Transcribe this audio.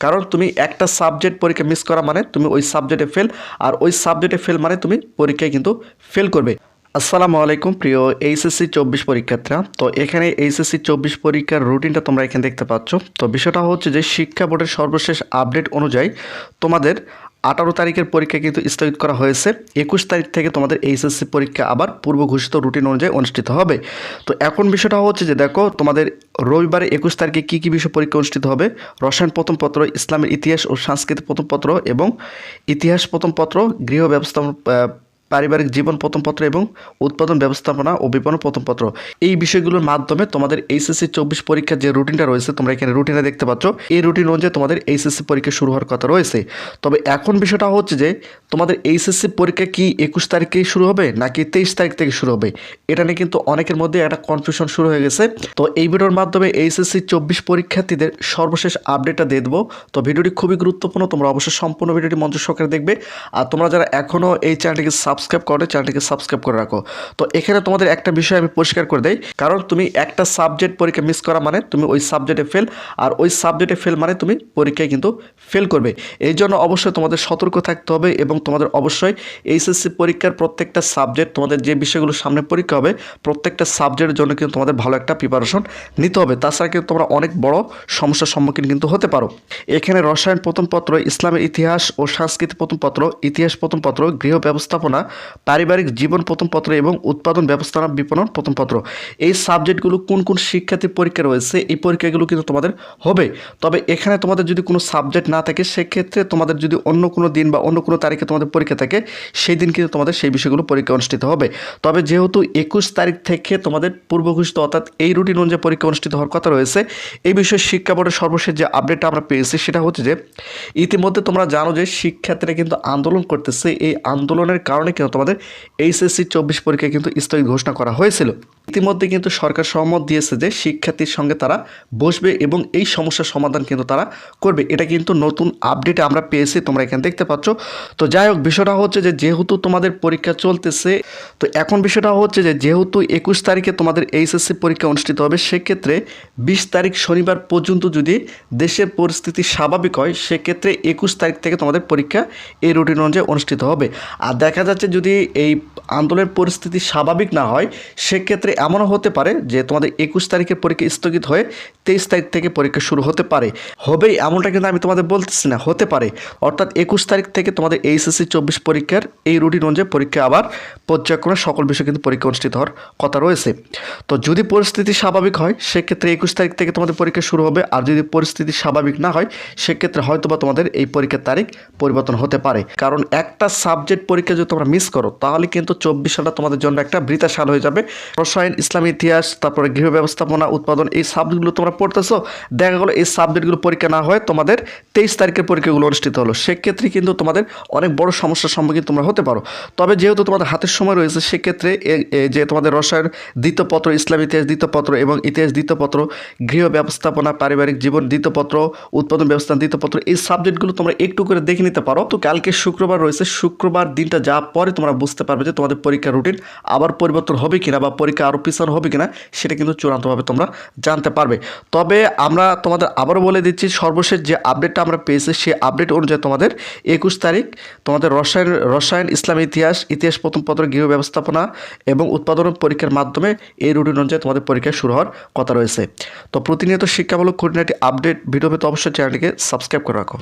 কারণ তুমি একটা সাবজেক্ট পরীক্ষা মিস করা মানে তুমি ওই সাবজেক্টে ফেল আর ওই সাবজেক্টে ফেল মানে তুমি পরীক্ষায় কিন্তু ফেল করবে। আসসালামু আলাইকুম, প্রিয় এইচএসসি চব্বিশ পরীক্ষার্থীরা। তো এখানে এইচএসসি চব্বিশ পরীক্ষার রুটিনটা তোমরা এখানে দেখতে পাচ্ছ। তো বিষয়টা হচ্ছে যে শিক্ষা বোর্ডের সর্বশেষ আপডেট অনুযায়ী তোমাদের আঠারো তারিখের পরীক্ষা কিন্তু স্থগিত করা হয়েছে। একুশ তারিখ থেকে তোমাদের এইচএসসি পরীক্ষা আবার পূর্ব ঘোষিত রুটিন অনুযায়ী অনুষ্ঠিত হবে। তো এখন বিষয়টা হচ্ছে যে দেখো তোমাদের রবিবারে একুশ তারিখে কী কী বিষয় পরীক্ষা অনুষ্ঠিত হবে? রসায়ন প্রথম পত্র ইসলামের ইতিহাস ও সাংস্কৃতিক প্রথম পত্র এবং ইতিহাস প্রথম পত্র গৃহ ব্যবস্থাপনা আহ, পারিবারিক জীবন প্রথম পত্র এবং উৎপাদন ব্যবস্থাপনা ও বিপণন প্রথম পত্র এই বিষয়গুলোর মাধ্যমে তোমাদের এইচএসসি চব্বিশ পরীক্ষার যে রুটিনটা রয়েছে, তোমরা এখানে রুটিনে দেখতে পাচ্ছ। এই রুটিন অনুযায়ী তোমাদের এইচএসসি পরীক্ষা শুরু হওয়ার কথা রয়েছে। তবে এখন বিষয়টা হচ্ছে যে, তোমাদের এইচএসসি পরীক্ষা কি একুশ তারিখেই শুরু হবে, নাকি তেইশ তারিখ থেকে শুরু হবে? এটা নিয়ে কিন্তু অনেকের মধ্যে একটা কনফিউশন শুরু হয়ে গেছে। তো এই ভিডিওর মাধ্যমে এইচএসসি চব্বিশ পরীক্ষার্থীদের সর্বশেষ আপডেটটা দিয়ে দেবো। তো ভিডিওটি খুবই গুরুত্বপূর্ণ, তোমরা অবশ্যই সম্পূর্ণ ভিডিওটি মঞ্চ সহকারে দেখবে। আর তোমরা যারা এখনও এই চ্যানেলটিকে সাবস্ক্রাইব করে চ্যানেলটিকে সাবস্ক্রাইব করে রাখো। তো এখানে তোমাদের একটা বিষয় আমি পরিষ্কার করে দেই। কারণ তুমি একটা সাবজেক্ট পরীক্ষা মিস করা মানে তুমি ওই সাবজেক্টে ফেল আর ওই সাবজেক্টে ফেল মানে তুমি পরীক্ষায় কিন্তু ফেল করবে। এই জন্য অবশ্যই তোমাদের সতর্ক থাকতে হবে এবং তোমাদের অবশ্যই এইচএসসি পরীক্ষার প্রত্যেকটা সাবজেক্ট তোমাদের যে বিষয়গুলো সামনে পরীক্ষা হবে, প্রত্যেকটা সাবজেক্টের জন্য কিন্তু তোমাদের ভালো একটা প্রিপারেশন নিতে হবে। তাছাড়া কিন্তু তোমরা অনেক বড় সমস্যার সম্মুখীন কিন্তু হতে পারো। এখানে রসায়ন প্রথম পত্র, ইসলামের ইতিহাস ও সংস্কৃতি প্রথম পত্র, ইতিহাস প্রথম পত্র, গৃহ ব্যবস্থাপনা পারিবারিক জীবন প্রথম পত্র এবং উৎপাদন ব্যবস্থাপনা বিপণন প্রথম পত্র। এই সাবজেক্টগুলো কোন কোন শিক্ষার্থী পরীক্ষা রয়েছে, এই পরীক্ষাগুলো কিন্তু তোমাদের হবে। তবে এখানে তোমাদের যদি কোনো সাবজেক্ট না থাকে, সেক্ষেত্রে তোমাদের যদি অন্য কোনো দিন বা অন্য কোনো তারিখে তোমাদের পরীক্ষা থাকে, সেই দিন কিন্তু তোমাদের সেই বিষয়গুলো পরীক্ষা অনুষ্ঠিত হবে। তবে যেহেতু একুশ তারিখ থেকে তোমাদের পূর্ব ঘোষিত অর্থাৎ এই রুটিন অনুযায়ী পরীক্ষা অনুষ্ঠিত হওয়ার কথা রয়েছে, এই বিষয়ে শিক্ষা বোর্ডের সর্বশেষ যে আপডেটটা আমরা পেয়েছি, সেটা হচ্ছে যে, ইতিমধ্যে তোমরা জানো যে শিক্ষার্থীরা কিন্তু আন্দোলন করতেছে। এই আন্দোলনের কারণে কিন্তু তোমাদের এইচএসসি চব্বিশ পরীক্ষায় কিন্তু স্থগিত ঘোষণা করা হয়েছিল। ইতিমধ্যে কিন্তু সরকার সহমত দিয়েছে যে শিক্ষার্থীর সঙ্গে তারা বসবে এবং এই সমস্যার সমাধান কিন্তু তারা করবে। এটা কিন্তু নতুন আপডেটে আমরা পেয়েছি, তোমরা এখানে দেখতে পাচ্ছ। তো যাই হোক, বিষয়টা হচ্ছে যে যেহেতু তোমাদের পরীক্ষা চলতেছে, তো এখন বিষয়টা হচ্ছে যে যেহেতু একুশ তারিখে তোমাদের এইচএসসি পরীক্ষা অনুষ্ঠিত হবে, সেক্ষেত্রে বিশ তারিখ শনিবার পর্যন্ত যদি দেশের পরিস্থিতি স্বাভাবিক হয়, সেক্ষেত্রে একুশ তারিখ থেকে তোমাদের পরীক্ষা এই রুটিন অনুযায়ী অনুষ্ঠিত হবে। আর দেখা যাচ্ছে যদি এই আন্দোলনের পরিস্থিতি স্বাভাবিক না হয়, সেক্ষেত্রে এমনও হতে পারে যে তোমাদের একুশ তারিখের পরীক্ষা স্থগিত হয়ে তেইশ তারিখ থেকে পরীক্ষা শুরু হতে পারে। হবেই এমনটা কিন্তু আমি তোমাদের বলতেছি না, হতে পারে। অর্থাৎ একুশ তারিখ থেকে তোমাদের এইচএসসি চব্বিশ পরীক্ষার এই রুটিন অনুযায়ী পরীক্ষা আবার পর্যায়ক্রমে সকল বিষয়ে কিন্তু পরীক্ষা অনুষ্ঠিত হওয়ার কথা রয়েছে। তো যদি পরিস্থিতি স্বাভাবিক হয়, সেক্ষেত্রে একুশ তারিখ থেকে তোমাদের পরীক্ষা শুরু হবে। আর যদি পরিস্থিতি স্বাভাবিক না হয়, সেক্ষেত্রে হয়তো বা তোমাদের এই পরীক্ষার তারিখ পরিবর্তন হতে পারে। কারণ একটা সাবজেক্ট পরীক্ষা যদি তোমরা মিস করো, তাহলে কিন্তু চব্বিশ সালটা তোমাদের জন্য একটা বৃথা সাল হয়ে যাবে। ইসলামী ইতিহাস, তারপরে গৃহ ব্যবস্থাপনা, উৎপাদন, এই সাবজেক্টগুলো তোমরা পড়তেছো, দেখা গেলো এই সাবজেক্টগুলো পরীক্ষা না হয়, তোমাদের তেইশ তারিখের পরীক্ষাগুলো অনুষ্ঠিত হলো। সেক্ষেত্রে কিন্তু তোমাদের অনেক বড় সমস্যার সম্মুখীন তোমরা হতে পারো। তবে যেহেতু তোমাদের হাতের সময় রয়েছে, সেক্ষেত্রে যে তোমাদের রসায়ন দ্বিতীয় পত্র ইসলাম ইতিহাস দ্বিতীয় পত্র এবং ইতিহাস দ্বিতীয় পত্র গৃহ ব্যবস্থাপনা, পারিবারিক জীবন দ্বিতীয় পত্র উৎপাদন ব্যবস্থা দ্বিতীয় পত্র এই সাবজেক্টগুলো তোমরা একটু করে দেখে নিতে পারো। তো কালকে শুক্রবার রয়েছে, শুক্রবার দিনটা যা পরে তোমরা বুঝতে পারবে যে তোমাদের পরীক্ষার রুটিন আবার পরিবর্তন হবে কিনা বা পরীক্ষা আরও পিছানো হবে কিনা সেটা কিন্তু চূড়ান্তভাবে তোমরা জানতে পারবে। তবে আমরা তোমাদের আবারও বলে দিচ্ছি, সর্বশেষ যে আপডেটটা আমরা পেয়েছি, সেই আপডেট অনুযায়ী তোমাদের একুশ তারিখ তোমাদের রসায়ন রসায়ন, ইসলাম, ইতিহাস ইতিহাস প্রথম পত্র, গৃহ ব্যবস্থাপনা এবং উৎপাদন পরীক্ষার মাধ্যমে এই রুটিন অনুযায়ী তোমাদের পরীক্ষা শুরু হওয়ার কথা রয়েছে। তো প্রতিনিয়ত শিক্ষামূলক খুঁটিনাটি আপডেট ভিডিও পেতে অবশ্যই চ্যানেলটিকে সাবস্ক্রাইব করে রাখো।